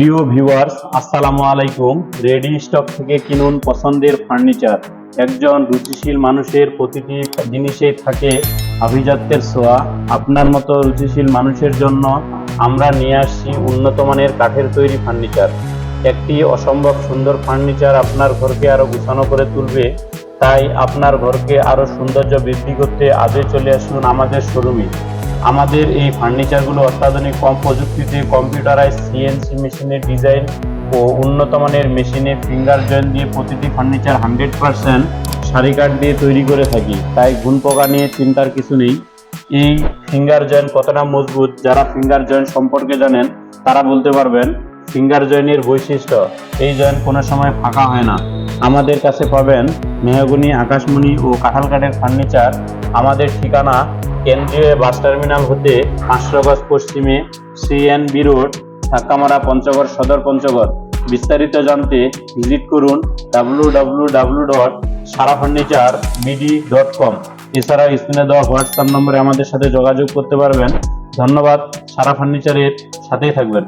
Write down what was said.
প্রিয় ভিউয়ার্স, আসসালামু আলাইকুম। রেডি স্টক থেকে কিনুন পছন্দের ফার্নিচার। একজন রুচিশীল মানুষের প্রতিটি জিনিসেই থাকে আভিজাত্যের ছোঁয়া। আপনার মতো রুচিশীল মানুষের জন্য আমরা নিয়ে আসছি উন্নত মানের কাঠের তৈরি ফার্নিচার। একটি অসম্ভব সুন্দর ফার্নিচার আপনার ঘরকে আরও গুছানো করে তুলবে। তাই আপনার ঘরকে আরও সৌন্দর্য বৃদ্ধি করতে আজই চলে আসুন আমাদের শোরুমে। আমাদের এই ফার্নিচারগুলো অত্যাধুনিক কম প্রযুক্তিতে কম্পিউটারাইজ সিএনসি মেশিনের ডিজাইন ও উন্নত মানের মেশিনে ফিঙ্গার জয়েন্ট দিয়ে প্রতিটি ফার্নিচার হান্ড্রেড পার্সেন্ট সারি কাঠ দিয়ে তৈরি করে থাকি। তাই গুণ পোকা নিয়ে চিন্তার কিছু নেই। এই ফিঙ্গার জয়েন্ট কতটা মজবুত, যারা ফিঙ্গার জয়েন্ট সম্পর্কে জানেন, তারা বলতে পারবেন, ফিঙ্গার জয়েন্টের বৈশিষ্ট্য, এই জয়েন্ট কোনো সময় ফাঁকা হয় না। আমাদের কাছে পাবেন মেহগুনি, আকাশমণি ও কাঁঠাল কাঠের ফার্নিচার। আমাদের ঠিকানা কেন্দ্রীয় বাস টার্মিনাল হতে পাঁচশো গজ পশ্চিমে সিএনবি রোড ঢাকামারা পঞ্চগড় সদর পঞ্চগড়। বিস্তারিত জানতে ভিজিট করুন W W W dot Sara furniture BD dot com এছাড়া স্ক্রিনে দেওয়া হোয়াটসঅ্যাপ নম্বরে আমাদের সাথে যোগাযোগ করতে পারবেন। ধন্যবাদ, সারা ফার্নিচারের সাথেই থাকবেন।